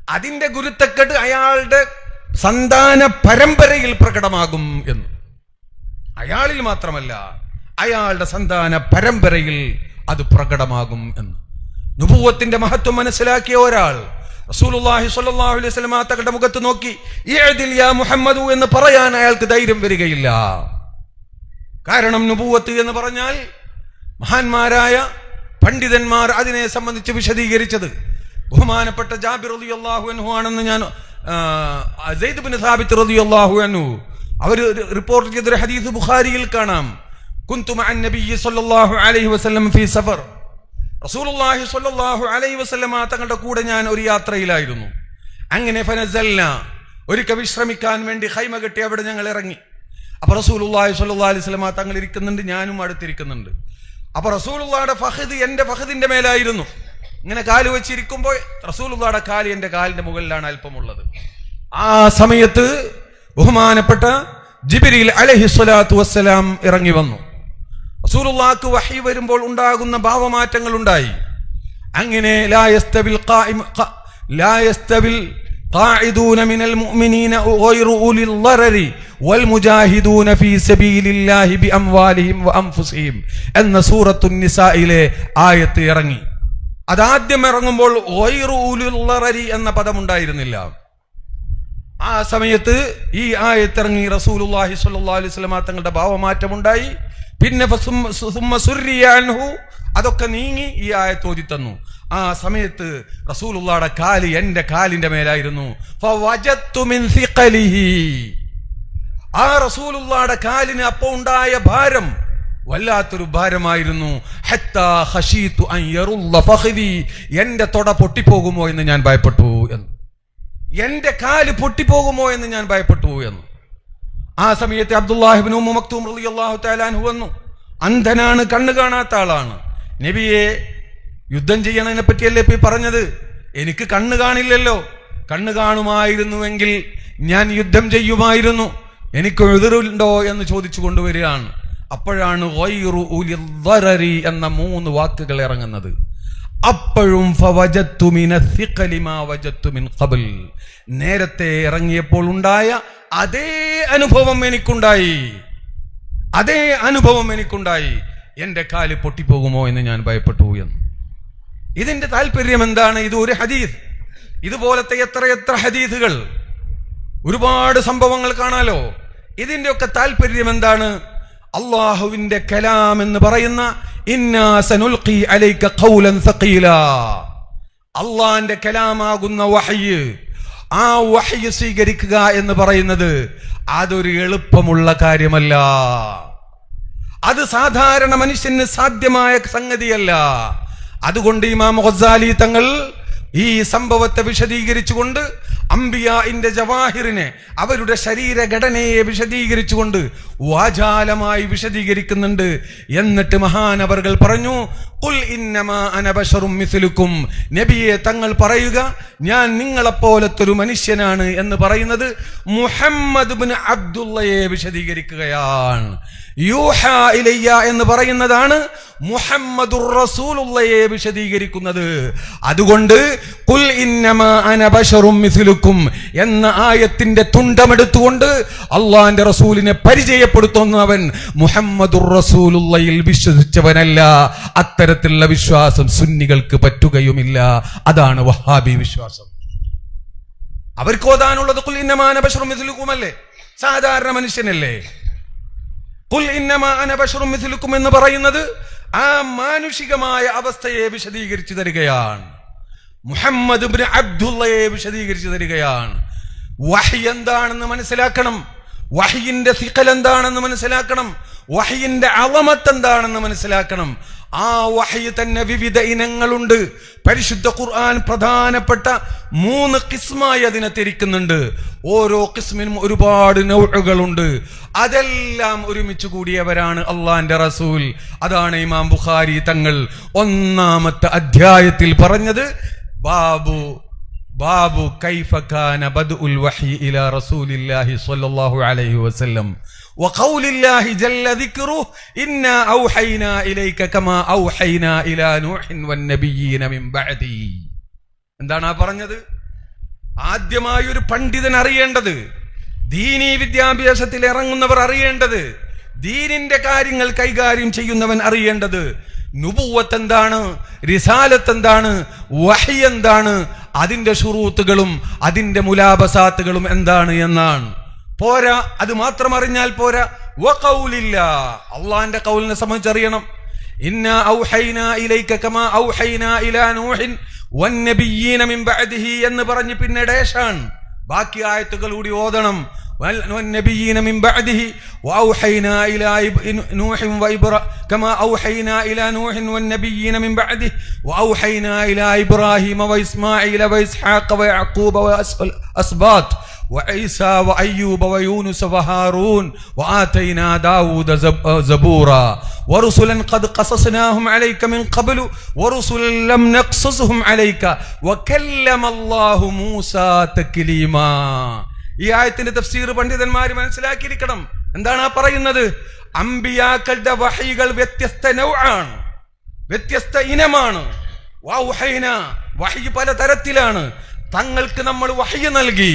അതിന്റെ ഗുരുത്തക്കെട്ട് അയാളുടെ സന്താന പരമ്പരയിൽ പ്രകടമാകും എന്ന്. അയാളിൽ മാത്രമല്ല അയാളുടെ സന്താന പരമ്പരയിൽ അത് പ്രകടമാകും എന്ന്. നുപൂവത്തിന്റെ മഹത്വം മനസ്സിലാക്കിയ ഒരാൾ റസൂലുള്ളാഹി അലൈഹി വസല്ലം മുഖത്ത് നോക്കി യാ മുഹമ്മദു എന്ന് പറയാൻ അയാൾക്ക് ധൈര്യം വരികയില്ല. കാരണം നുപൂവത്ത് എന്ന് പറഞ്ഞാൽ മഹാന്മാരായ പണ്ഡിതന്മാർ അതിനെ സംബന്ധിച്ച് വിശദീകരിച്ചത്. ബഹുമാനപ്പെട്ട ജാബിർ റതി അള്ളാഹു അൻഹു ആണെന്ന് ഞാൻ ആ, സാബിത്ത് റതി അള്ളാഹു അൻഹു അവർ റിപ്പോർട്ട് ചെയ്തൊരു ഹദീസ് ബുഖാരിയിൽ കാണാം. കുന്തു മഅൻ സല്ലല്ലാഹു അലൈഹി വസല്ലം സഫർ. റസൂലുള്ളാഹി അലൈഹി തങ്ങളുടെ കൂടെ ഞാൻ ഒരു യാത്രയിലായിരുന്നു. അങ്ങനെ ഫനസൽന ഒരിക്കൽ വിശ്രമിക്കാൻ വേണ്ടി ഹൈമ കെട്ടി അവിടെ ഞങ്ങൾ ഇറങ്ങി. അപ്പൊ റസൂലുള്ളാഹി സ്വല്ലല്ലാഹി അലൈഹി തങ്ങൾ ഇരിക്കുന്നുണ്ട് ഞാനും അടുത്തിരിക്കുന്നുണ്ട്. അപ്പൊ റസൂലുള്ളായുടെ ഫഹദ് എന്റെ ഫഹദിന്റെ മേലായിരുന്നു. ഇങ്ങനെ കാൽ വെച്ചിരിക്കുമ്പോൾ റസൂലുള്ളായുടെ കാൽ എന്റെ കാലിന്റെ മുകളിലാണ് അല്പമുള്ളത്. ആ സമയത്ത് ബഹുമാനപ്പെട്ട ജിബിരിൽ അലഹി സ്വലാത്തു വസ്സലാം ഇറങ്ങി വന്നു. റസൂലുള്ളാക്ക് വഹി വരുമ്പോൾ ഉണ്ടാകുന്ന ഭാവമാറ്റങ്ങൾ ഉണ്ടായി അങ്ങനെ ലാ യസ്തവിൽ ഖായിമ- ഖ- ലാ യസ്തവിൽ قاعدون من المؤمنين غير أولي الضرر والمجاهدون في سبيل الله بأموالهم وأنفسهم എന്ന സൂറത്തു നിസായിലെ ആയത്ത് ഇറങ്ങി അതാദ്യം ഇറങ്ങുമ്പോൾ غير أولي الضرر എന്ന പദമുണ്ടായിരുന്നില്ല ആ സമയത്ത് ഈ ആയത്തിറങ്ങി റസൂലുള്ളാഹി സ്വല്ലല്ലാഹു അലൈഹി വസല്ലമ തങ്ങളുടെ ഭാവമാറ്റമുണ്ടായി പിന്നെ ഫസുമ്മ- സുമ്മ സുർരിയ അൻഹു അതൊക്കെ നീങ്ങി ഈ ആയത്ത് ഓതി തന്നു ആ സമയത്ത് റസൂലുള്ളാടെ കാൽ എന്റെ കാലിന്റെ മേലായിരുന്നു. ആ റസൂലുള്ളാടെ കാലിന് അപ്പോ ഉണ്ടായ ഭാരം വല്ലാത്തൊരു ഭാരമായിരുന്നു. എന്റെ തൊട പൊട്ടിപ്പോകുമോ എന്ന് ഞാൻ ഭയപ്പെട്ടു എന്ന്. എന്റെ കാൽ പൊട്ടിപ്പോകുമോ എന്ന് ഞാൻ ഭയപ്പെട്ടു എന്ന്. ആ സമയത്ത് അബ്ദുല്ലാഹിബിൻ ഉമ്മ മക്തൂം റളിയല്ലാഹു വന്നു. അന്ധനാണ് കണ്ണു കാണാത്ത ആളാണ്. നബിയെ യുദ്ധം ചെയ്യണതിനെ പറ്റിയല്ലേ ഇപ്പൊ പറഞ്ഞത്? എനിക്ക് കണ്ണ് കാണില്ലല്ലോ. കണ്ണ് കാണുമായിരുന്നുവെങ്കിൽ ഞാൻ യുദ്ധം ചെയ്യുമായിരുന്നു. എനിക്ക് എതിരുണ്ടോ എന്ന് ചോദിച്ചു കൊണ്ടുവരികയാണ്. അപ്പോഴാണ് എന്ന മൂന്ന് വാക്കുകൾ ഇറങ്ങുന്നത്. അപ്പോഴും. നേരത്തെ ഇറങ്ങിയപ്പോൾ ഉണ്ടായ അതേ അനുഭവം എനിക്കുണ്ടായി. അതേ അനുഭവം എനിക്കുണ്ടായി. എന്റെ കാൽ പൊട്ടിപ്പോകുമോ എന്ന് ഞാൻ ഭയപ്പെട്ടു എന്ന്. ഇതിന്റെ താല്പര്യം എന്താണ്? ഇത് ഒരു ഹദീസ്. ഇതുപോലത്തെ എത്ര എത്ര ഹദീസുകൾ ഒരുപാട് സംഭവങ്ങൾ കാണാലോ? ഇതിന്റെ ഒക്കെ താല്പര്യം എന്താണ്? അള്ളാഹുവിന്റെ കലാം എന്ന് പറയുന്ന അള്ളാന്റെ കലാമാകുന്ന വഹയ്യ്. ആ വഹയ്യ് സ്വീകരിക്കുക എന്ന് പറയുന്നത് അതൊരു എളുപ്പമുള്ള കാര്യമല്ല. അത് സാധാരണ മനുഷ്യന് സാധ്യമായ സംഗതിയല്ല. അതുകൊണ്ട് ഇമാം ഖസാലി തങ്ങൾ ഈ സംഭവത്തെ വിശദീകരിച്ചുകൊണ്ട് അംബിയാന്റെ ജവാഹിറിനെ അവരുടെ ശരീരഘടനയെ വിശദീകരിച്ചുകൊണ്ട് വാചാലമായി വിശദീകരിക്കുന്നുണ്ട്. എന്നിട്ട് മഹാനവർകൾ പറഞ്ഞു ഉൽ ഇന്നമാ അന ബശറും മിസ്ലുക്കും. നബിയെ തങ്ങൾ പറയുക ഞാൻ നിങ്ങളെപ്പോലത്തൊരു മനുഷ്യനാണ് എന്ന് പറയുന്നത് മുഹമ്മദ് ബിൻ അബ്ദുള്ളയെ വിശദീകരിക്കുകയാണ്. എന്ന് പറയുന്നതാണ് മുഹമ്മദുർ റസൂലുള്ളയെ വിശദീകരിക്കുന്നത്. അതുകൊണ്ട് കുൽ ഇന്നമാ അന എന്ന ആയത്തിന്റെ തുണ്ടമെടുത്തുകൊണ്ട് അള്ളാന്റെ റസൂലിനെ പരിചയപ്പെടുത്തുന്നവൻ മുഹമ്മദുർ റസൂലുള്ളയിൽ വിശ്വസിച്ചവനല്ല. അത്തരത്തിലുള്ള വിശ്വാസം സുന്നികൾക്ക് പറ്റുകയുമില്ല. അതാണ് വഹാബി വിശ്വാസം. അവർക്ക് ഓതാനുള്ളത് കുൽ ഇന്നമാന സാധാരണ മനുഷ്യനല്ലേ? എന്ന് പറയുന്നത് ആ മാനുഷികമായ അവസ്ഥയെ വിശദീകരിച്ചു തരികയാണ്. മുഹമ്മദ് അബ്ദുള്ളയെ വിശദീകരിച്ചു തരികയാണ്. വഹി എന്താണെന്ന് മനസ്സിലാക്കണം. വഹിയിന്റെ സിക്കൽ എന്താണെന്ന് മനസ്സിലാക്കണം. വഹിയിന്റെ അളമത്ത് എന്താണെന്ന് മനസ്സിലാക്കണം. ആ വഹി തന്നെ വിവിധ ഇനങ്ങളുണ്ട്. പരിശുദ്ധ ഖുർആൻ പ്രധാനപ്പെട്ട മൂന്ന് കിസ്മായി അതിനെ തിരിക്കുന്നുണ്ട്. ഓരോ കിസ്മിനും ഒരുപാട് നൗഴുകളുണ്ട് അതെല്ലാം ഒരുമിച്ച് കൂടിയവരാണ് അള്ളാന്റെ റസൂൽ. അതാണ് ഇമാം ബുഖാരി തങ്ങൾ ഒന്നാമത്തെ അധ്യായത്തിൽ പറഞ്ഞത് ബാബു ബാബു കൈഫ കാന ബദ്ഉൽ വഹി ഇല റസൂലില്ലാഹി സ്വല്ലല്ലാഹു അലൈഹി വസല്ലം. وقول الله جل ذكره إنا أوحينا إليك كما أوحينا إلى نوح والنبيين من بعدي എന്താണ് ആ പറഞ്ഞത് ആദ്യമായി ഒരു പണ്ഡിതൻ അറിയേണ്ടത് ദീനീ വിദ്യാഭ്യാസത്തിൽ ഇറങ്ങുന്നവർ അറിയേണ്ടത് ദീനിന്റെ കാര്യങ്ങൾ കൈകാര്യം ചെയ്യുന്നവൻ അറിയേണ്ടത് നുപൂവത്ത് എന്താണ് റിസാലത്ത് എന്താണ് വഹി എന്താണ് അതിന്റെ ഷുറൂത്തുകളും അതിന്റെ മുലാബസാത്തുകളും എന്താണ് എന്നാണ് പോരാ അത് മാത്രം അറിഞ്ഞാൽ പോരാ. വഖൗലില്ല. അള്ളാന്റെ കൗലിനെ സംബന്ധിച്ചറിയണം ഇന്ന ഔഹൈന ഇലൈക കമാ ഔഹൈന ഇലാ നൂഹിൻ വന്നബിയ്യീന മിൻ ബഅദിഹി എന്ന് പറഞ്ഞ് പിന്നെ ഡേഷാണ് ബാക്കി ആയത്തുകൾ കൂടി ഓതണം വൽ- والنبيين من بعده وأوحينا إلى إب- نوح وإبرا كما أوحينا إلى نوح والنبيين من بعده وأوحينا إلى إبراهيم وإسماعيل وإسحاق ويعقوب وأسباط وعيسى وأيوب ويونس وهارون وآتينا داود زب- زبورا ورسلا قد قصصناهم عليك من قبل ورسلا لم نقصصهم عليك وكلم الله موسى تكليما ഈ ആയത്തിന്റെ തഫ്സീർ പണ്ഡിതന്മാർ മനസ്സിലാക്കിയിരിക്കണം എന്താണ് ആ പറയുന്നത് അമ്പിയാക്കളുടെ വഹയികൾ വ്യത്യസ്ത നൗആണ് വ്യത്യസ്ത ഇനമാണ് വൗഹൈന വഹി പല തരത്തിലാണ് തങ്ങൾക്ക് നമ്മൾ വഹയ നൽകി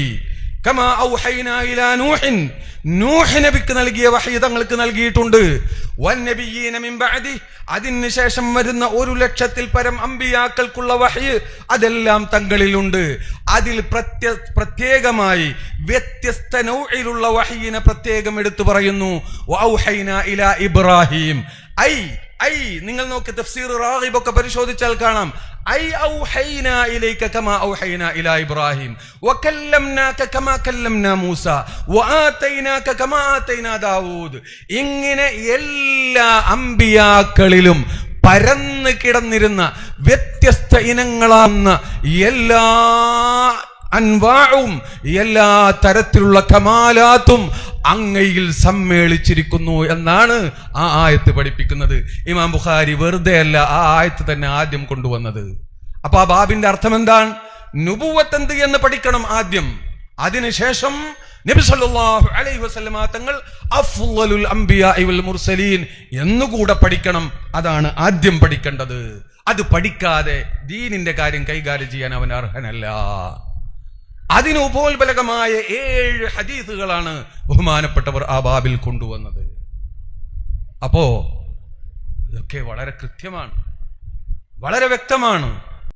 നബിക്ക് നൽകിയ വഹി തങ്ങൾക്ക് നൽകിയിട്ടുണ്ട്. അതിനുശേഷം വരുന്ന ഒരു ലക്ഷത്തിൽ പരം അമ്പിയാക്കൾക്കുള്ള വഹി അതെല്ലാം തങ്ങളിലുണ്ട്. അതിൽ പ്രത്യ പ്രത്യേകമായി വ്യത്യസ്ത നൗയിലുള്ള വഹീനെ പ്രത്യേകം എടുത്തു പറയുന്നു. ഇബ്രാഹിം. ഐ ഐ നിങ്ങൾ നോക്കി തഫ്സീർ റാഹിബ് ഒക്കെ പരിശോധിച്ചാൽ കാണാം. ഐ ഔഹൈന ഇലൈക കമാ ഔഹൈന ഇലാ ഇബ്രാഹിം. വകല്ലംനാക കമാ കല്ലംനാ മൂസ. വആതൈനാക കമാ ആതൈനാ ദാവൂദ്. ഇങ്ങനെ എല്ലാ അമ്പിയാക്കളിലും പരന്ന് കിടന്നിരുന്ന വ്യത്യസ്ത ഇനങ്ങളാണ് എല്ലാ അൻവാവും എല്ലാ തരത്തിലുള്ള കമാലാത്തും അങ്ങയിൽ സമ്മേളിച്ചിരിക്കുന്നു എന്നാണ് ആ ആയത്ത് പഠിപ്പിക്കുന്നത്. ഇമാം ബുഖാരി വെറുതെ അല്ല ആ ആയത്ത് തന്നെ ആദ്യം കൊണ്ടുവന്നത്. അപ്പൊ ആ ബാബിന്റെ അർത്ഥം എന്താണ്? നുബുവത്ത് എന്ത് എന്ന് പഠിക്കണം ആദ്യം. അതിനുശേഷം നബി സല്ലല്ലാഹു അലൈഹി വസല്ലമ തങ്ങൾ അഫ്ളലുൽ എന്നുകൂടെ പഠിക്കണം. അതാണ് ആദ്യം പഠിക്കേണ്ടത്. അത് പഠിക്കാതെ ദീനിന്റെ കാര്യം കൈകാര്യം ചെയ്യാൻ അവൻ അർഹനല്ല. അതിന് ഉപോത്ബലകമായ ഏഴ് ഹദീസുകളാണ് ബഹുമാനപ്പെട്ടവർ ആ ബാബിൽ കൊണ്ടുവന്നത്. അപ്പോ ഇതൊക്കെ വളരെ കൃത്യമാണ്. വളരെ വ്യക്തമാണ്.